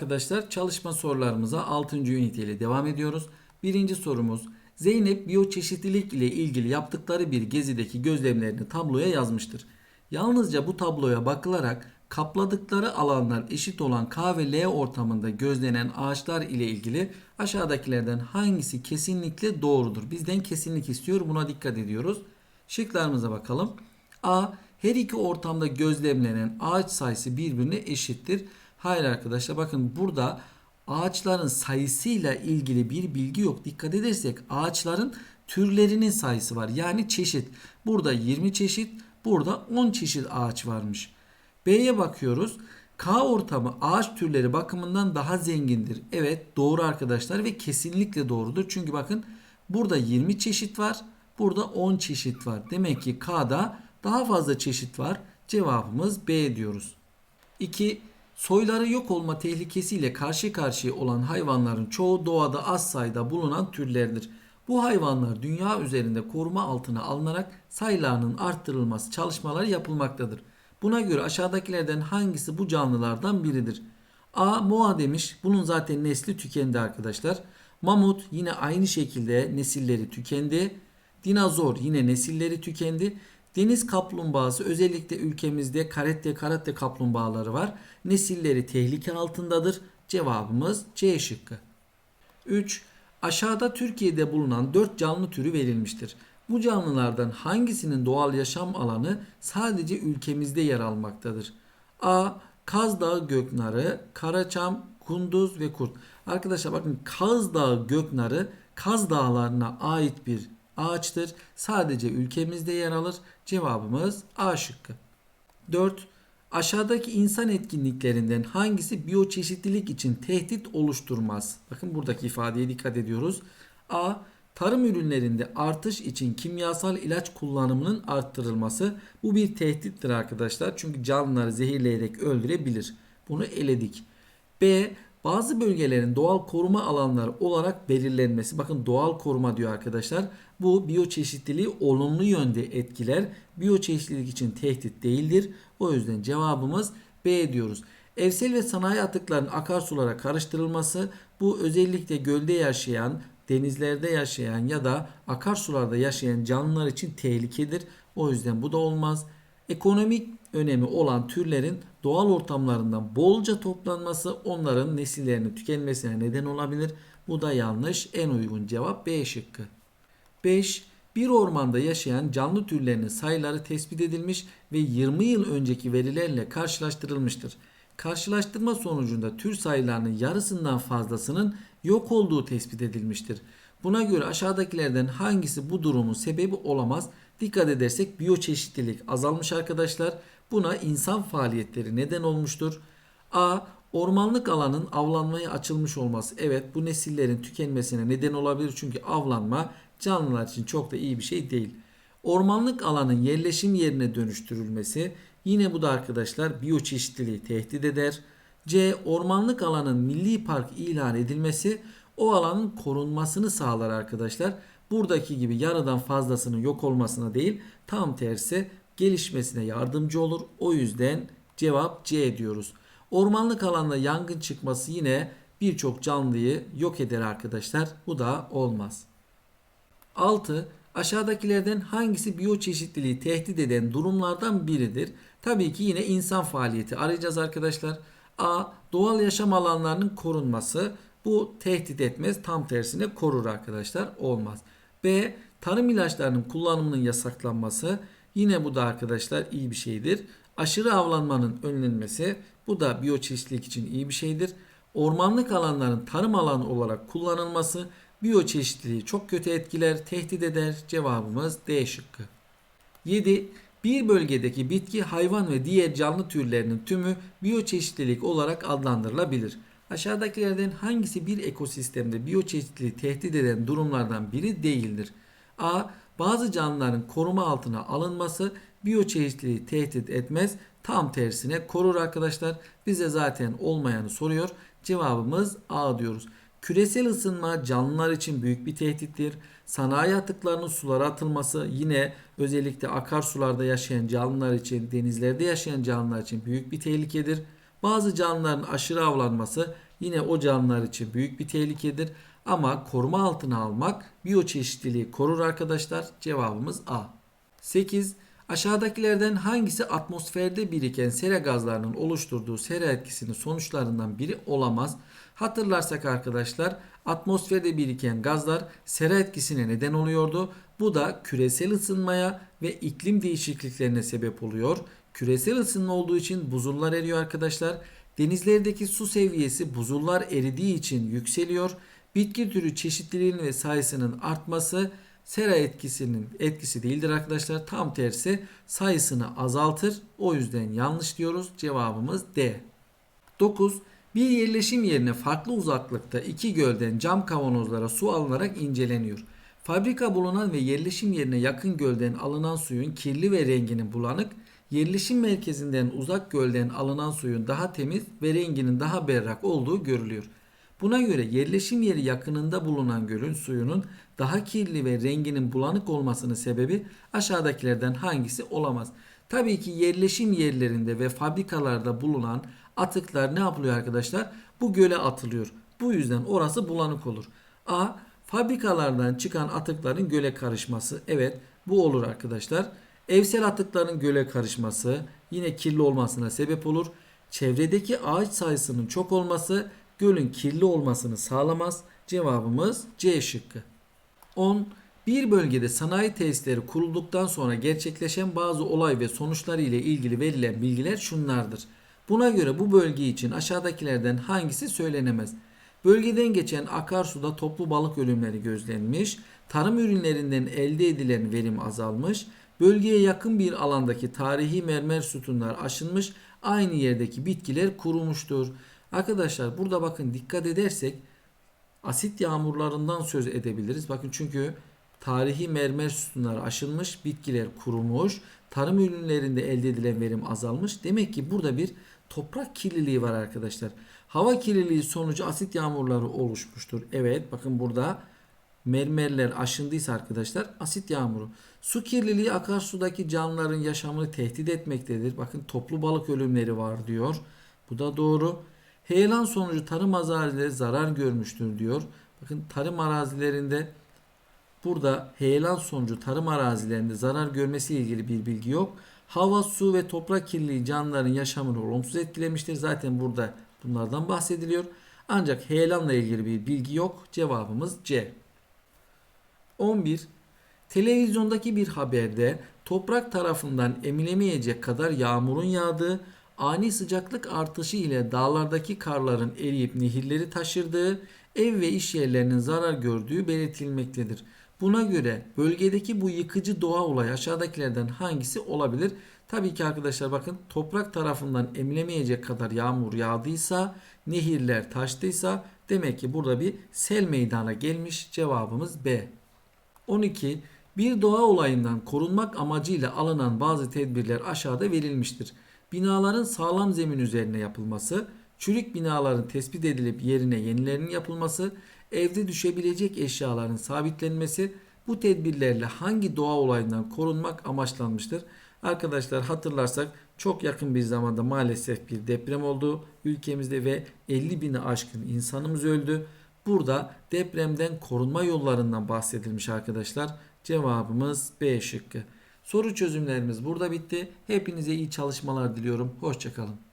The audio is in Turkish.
arkadaşlar çalışma sorularımıza 6. ünite ile devam ediyoruz. Birinci sorumuz Zeynep biyoçeşitlilik ile ilgili yaptıkları bir gezideki gözlemlerini tabloya yazmıştır. Yalnızca bu tabloya bakılarak kapladıkları alanlar eşit olan K ve L ortamında gözlenen ağaçlar ile ilgili aşağıdakilerden hangisi kesinlikle doğrudur? Bizden kesinlik istiyor. Buna dikkat ediyoruz. Şıklarımıza bakalım. A. Her iki ortamda gözlemlenen ağaç sayısı birbirine eşittir. Hayır arkadaşlar bakın burada ağaçların sayısıyla ilgili bir bilgi yok. Dikkat edersek ağaçların türlerinin sayısı var. Yani çeşit. Burada 20 çeşit, burada 10 çeşit ağaç varmış. B'ye bakıyoruz. K ortamı ağaç türleri bakımından daha zengindir. Evet doğru arkadaşlar ve kesinlikle doğrudur. Çünkü bakın burada 20 çeşit var. Burada 10 çeşit var. Demek ki K'da daha fazla çeşit var. Cevabımız B diyoruz. 2. Soyları yok olma tehlikesiyle karşı karşıya olan hayvanların çoğu doğada az sayıda bulunan türlerdir. Bu hayvanlar dünya üzerinde koruma altına alınarak sayılarının arttırılması çalışmaları yapılmaktadır. Buna göre aşağıdakilerden hangisi bu canlılardan biridir? A. Moa demiş. Bunun zaten nesli tükendi arkadaşlar. Mamut yine aynı şekilde nesilleri tükendi. Dinozor yine nesilleri tükendi. Deniz kaplumbağası özellikle ülkemizde karette karate kaplumbağaları var. Nesilleri tehlike altındadır. Cevabımız C şıkkı. 3. Aşağıda Türkiye'de bulunan 4 canlı türü verilmiştir. Bu canlılardan hangisinin doğal yaşam alanı sadece ülkemizde yer almaktadır? A. Kaz Dağı göknarı, karaçam, kunduz ve kurt. Arkadaşlar bakın Kaz Dağı göknarı Kaz Dağlarına ait bir ağaçtır. Sadece ülkemizde yer alır. Cevabımız A şıkkı. 4. Aşağıdaki insan etkinliklerinden hangisi biyoçeşitlilik için tehdit oluşturmaz? Bakın buradaki ifadeye dikkat ediyoruz. A. Tarım ürünlerinde artış için kimyasal ilaç kullanımının arttırılması. Bu bir tehdittir arkadaşlar. Çünkü canlıları zehirleyerek öldürebilir. Bunu eledik. B. Bazı bölgelerin doğal koruma alanları olarak belirlenmesi. Bakın doğal koruma diyor arkadaşlar. Bu biyoçeşitliliği olumlu yönde etkiler. Biyoçeşitlilik için tehdit değildir. O yüzden cevabımız B diyoruz. Evsel ve sanayi atıklarının akarsulara karıştırılması bu özellikle gölde yaşayan, denizlerde yaşayan ya da akarsularda yaşayan canlılar için tehlikedir. O yüzden bu da olmaz. Ekonomik önemi olan türlerin doğal ortamlarından bolca toplanması onların nesillerinin tükenmesine neden olabilir. Bu da yanlış. En uygun cevap B şıkkı. 5. Bir ormanda yaşayan canlı türlerinin sayıları tespit edilmiş ve 20 yıl önceki verilerle karşılaştırılmıştır. Karşılaştırma sonucunda tür sayılarının yarısından fazlasının yok olduğu tespit edilmiştir. Buna göre aşağıdakilerden hangisi bu durumun sebebi olamaz? Dikkat edersek biyoçeşitlilik azalmış arkadaşlar. Buna insan faaliyetleri neden olmuştur. A. Ormanlık alanın avlanmaya açılmış olması. Evet bu nesillerin tükenmesine neden olabilir. Çünkü avlanma canlılar için çok da iyi bir şey değil. Ormanlık alanın yerleşim yerine dönüştürülmesi. Yine bu da arkadaşlar biyoçeşitliliği tehdit eder. C. Ormanlık alanın milli park ilan edilmesi o alanın korunmasını sağlar arkadaşlar. Buradaki gibi yarıdan fazlasının yok olmasına değil tam tersi gelişmesine yardımcı olur. O yüzden cevap C diyoruz. Ormanlık alanda yangın çıkması yine birçok canlıyı yok eder arkadaşlar. Bu da olmaz. 6. Aşağıdakilerden hangisi biyoçeşitliliği tehdit eden durumlardan biridir? Tabii ki yine insan faaliyeti arayacağız arkadaşlar. A. Doğal yaşam alanlarının korunması. Bu tehdit etmez. Tam tersine korur arkadaşlar. Olmaz. B. Tarım ilaçlarının kullanımının yasaklanması. Yine bu da arkadaşlar iyi bir şeydir. Aşırı avlanmanın önlenmesi. Bu da biyoçeşitlilik için iyi bir şeydir. Ormanlık alanların tarım alanı olarak kullanılması biyoçeşitliliği çok kötü etkiler, tehdit eder. Cevabımız D şıkkı. 7. Bir bölgedeki bitki, hayvan ve diğer canlı türlerinin tümü biyoçeşitlilik olarak adlandırılabilir. Aşağıdakilerden hangisi bir ekosistemde biyoçeşitliliği tehdit eden durumlardan biri değildir? A. Bazı canlıların koruma altına alınması biyoçeşitliliği tehdit etmez. Tam tersine korur arkadaşlar. Bize zaten olmayanı soruyor. Cevabımız A diyoruz. Küresel ısınma canlılar için büyük bir tehdittir. Sanayi atıklarının sulara atılması yine özellikle akarsularda yaşayan canlılar için, denizlerde yaşayan canlılar için büyük bir tehlikedir. Bazı canlıların aşırı avlanması Yine o canlılar için büyük bir tehlikedir. Ama koruma altına almak biyoçeşitliliği korur arkadaşlar. Cevabımız A. 8. Aşağıdakilerden hangisi atmosferde biriken sera gazlarının oluşturduğu sera etkisinin sonuçlarından biri olamaz? Hatırlarsak arkadaşlar atmosferde biriken gazlar sera etkisine neden oluyordu. Bu da küresel ısınmaya ve iklim değişikliklerine sebep oluyor. Küresel ısınma olduğu için buzullar eriyor arkadaşlar. Denizlerdeki su seviyesi buzullar eridiği için yükseliyor. Bitki türü çeşitliliğinin ve sayısının artması sera etkisinin etkisi değildir arkadaşlar. Tam tersi sayısını azaltır. O yüzden yanlış diyoruz. Cevabımız D. 9. Bir yerleşim yerine farklı uzaklıkta iki gölden cam kavanozlara su alınarak inceleniyor. Fabrika bulunan ve yerleşim yerine yakın gölden alınan suyun kirli ve renginin bulanık, yerleşim merkezinden uzak gölden alınan suyun daha temiz ve renginin daha berrak olduğu görülüyor. Buna göre yerleşim yeri yakınında bulunan gölün suyunun daha kirli ve renginin bulanık olmasının sebebi aşağıdakilerden hangisi olamaz? Tabii ki yerleşim yerlerinde ve fabrikalarda bulunan atıklar ne yapılıyor arkadaşlar? Bu göle atılıyor. Bu yüzden orası bulanık olur. A. Fabrikalardan çıkan atıkların göle karışması. Evet bu olur arkadaşlar. Evsel atıkların göle karışması yine kirli olmasına sebep olur. Çevredeki ağaç sayısının çok olması gölün kirli olmasını sağlamaz. Cevabımız C şıkkı. 10. Bir bölgede sanayi tesisleri kurulduktan sonra gerçekleşen bazı olay ve sonuçları ile ilgili verilen bilgiler şunlardır. Buna göre bu bölge için aşağıdakilerden hangisi söylenemez? Bölgeden geçen akarsuda toplu balık ölümleri gözlenmiş, tarım ürünlerinden elde edilen verim azalmış, bölgeye yakın bir alandaki tarihi mermer sütunlar aşınmış, aynı yerdeki bitkiler kurumuştur. Arkadaşlar burada bakın dikkat edersek asit yağmurlarından söz edebiliriz. Bakın çünkü tarihi mermer sütunları aşınmış, bitkiler kurumuş, tarım ürünlerinde elde edilen verim azalmış. Demek ki burada bir toprak kirliliği var arkadaşlar. Hava kirliliği sonucu asit yağmurları oluşmuştur. Evet bakın burada mermerler aşındıysa arkadaşlar asit yağmuru. Su kirliliği akarsudaki canlıların yaşamını tehdit etmektedir. Bakın toplu balık ölümleri var diyor. Bu da doğru. Heyelan sonucu tarım arazileri zarar görmüştür diyor. Bakın tarım arazilerinde burada heyelan sonucu tarım arazilerinde zarar görmesi ile ilgili bir bilgi yok. Hava, su ve toprak kirliliği canlıların yaşamını olumsuz etkilemiştir. Zaten burada bunlardan bahsediliyor. Ancak heyelanla ilgili bir bilgi yok. Cevabımız C. 11. Televizyondaki bir haberde toprak tarafından emilemeyecek kadar yağmurun yağdığı, ani sıcaklık artışı ile dağlardaki karların eriyip nehirleri taşırdığı, ev ve iş yerlerinin zarar gördüğü belirtilmektedir. Buna göre bölgedeki bu yıkıcı doğa olayı aşağıdakilerden hangisi olabilir? Tabii ki arkadaşlar bakın toprak tarafından emilemeyecek kadar yağmur yağdıysa, nehirler taştıysa demek ki burada bir sel meydana gelmiş. Cevabımız B. 12. Bir doğa olayından korunmak amacıyla alınan bazı tedbirler aşağıda verilmiştir. Binaların sağlam zemin üzerine yapılması, çürük binaların tespit edilip yerine yenilerinin yapılması, evde düşebilecek eşyaların sabitlenmesi bu tedbirlerle hangi doğa olayından korunmak amaçlanmıştır? Arkadaşlar hatırlarsak çok yakın bir zamanda maalesef bir deprem oldu ülkemizde ve 50 bini aşkın insanımız öldü. Burada depremden korunma yollarından bahsedilmiş arkadaşlar. Cevabımız B şıkkı. Soru çözümlerimiz burada bitti. Hepinize iyi çalışmalar diliyorum. Hoşçakalın.